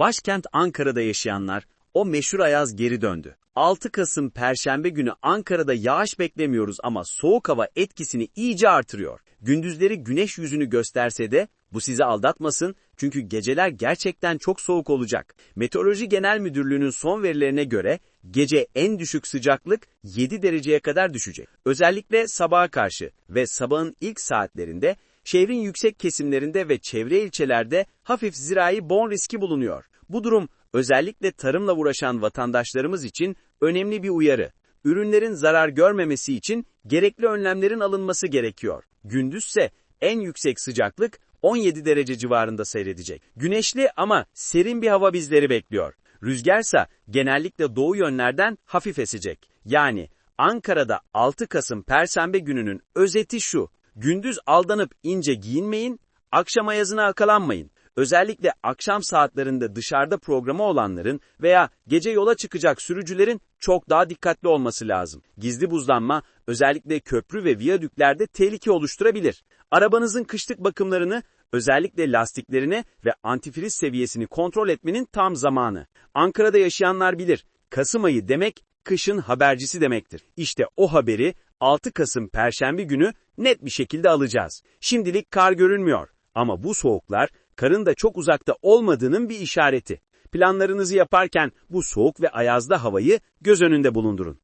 Başkent Ankara'da yaşayanlar o meşhur ayaz geri döndü. 6 Kasım Perşembe günü Ankara'da yağış beklemiyoruz ama soğuk hava etkisini iyice artırıyor. Gündüzleri güneş yüzünü gösterse de bu sizi aldatmasın çünkü geceler gerçekten çok soğuk olacak. Meteoroloji Genel Müdürlüğü'nün son verilerine göre gece en düşük sıcaklık 7 dereceye kadar düşecek. Özellikle sabaha karşı ve sabahın ilk saatlerinde şehrin yüksek kesimlerinde ve çevre ilçelerde hafif zirai bon riski bulunuyor. Bu durum özellikle tarımla uğraşan vatandaşlarımız için önemli bir uyarı. Ürünlerin zarar görmemesi için gerekli önlemlerin alınması gerekiyor. Gündüzse en yüksek sıcaklık 17 derece civarında seyredecek. Güneşli ama serin bir hava bizleri bekliyor. Rüzgarsa genellikle doğu yönlerden hafif esecek. Yani Ankara'da 6 Kasım Perşembe gününün özeti şu. Gündüz aldanıp ince giyinmeyin, akşam ayazına akalanmayın. Özellikle akşam saatlerinde dışarıda programı olanların veya gece yola çıkacak sürücülerin çok daha dikkatli olması lazım. Gizli buzlanma özellikle köprü ve viyadüklerde tehlike oluşturabilir. Arabanızın kışlık bakımlarını özellikle lastiklerini ve antifriz seviyesini kontrol etmenin tam zamanı. Ankara'da yaşayanlar bilir. Kasım ayı demek kışın habercisi demektir. İşte o haberi 6 Kasım Perşembe günü net bir şekilde alacağız. Şimdilik kar görünmüyor ama bu soğuklar karın da çok uzakta olmadığının bir işareti. Planlarınızı yaparken bu soğuk ve ayazda havayı göz önünde bulundurun.